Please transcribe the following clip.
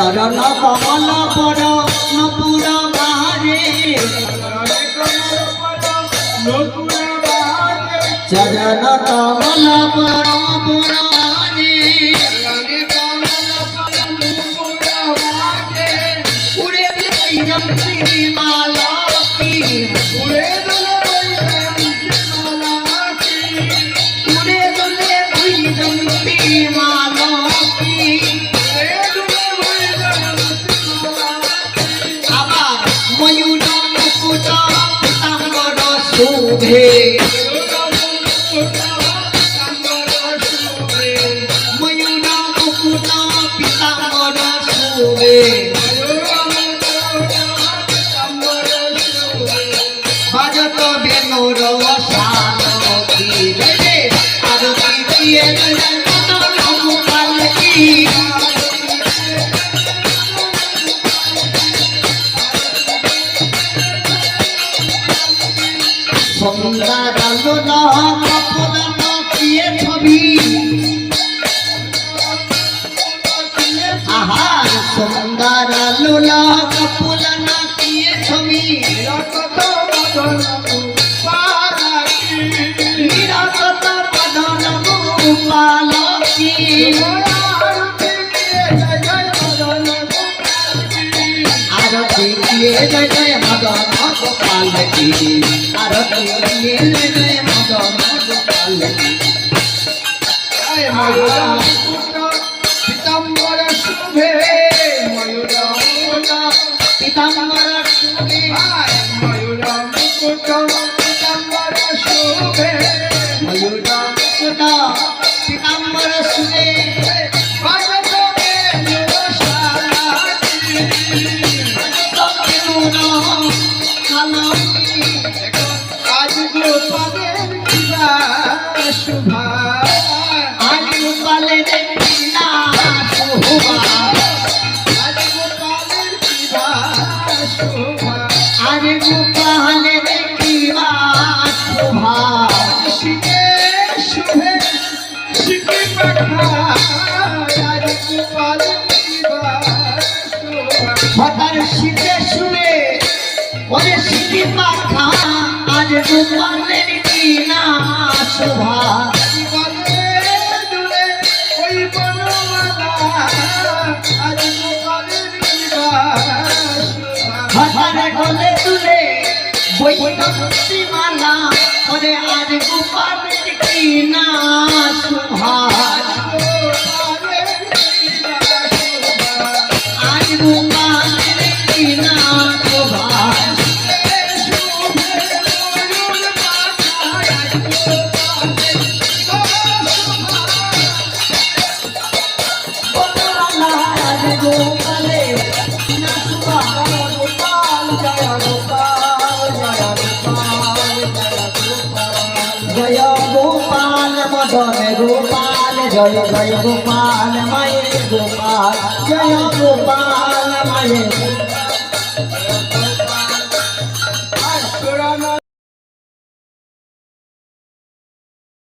চরণ কমল পর নপুর বাহারে। চরণ কমল পর নপুর বাহারে। উড়ে মালা উড়ে শোভে ময়ূর মুকুট পিতাম্বর শোভে বাজত সন্ধ্যার আলো না কপদান দিয়ে ছবি? আহার সন্ধ্যার আলো না কপদান দিয়ে ছবি? মদন গোপাল কি আরতি দিয়ে জয় জয় মদন গোপাল কি হঠাৎ শীতে শুনে ওরে শীতি পাখা আজ গোপালের কিনা শোভা গলে তুলে মালা আজ গোপালের কিনা শোভা। গোপাল মদন গোপাল জয় জয় গোপাল মায়ে গোপাল জয় গোপাল মায়ে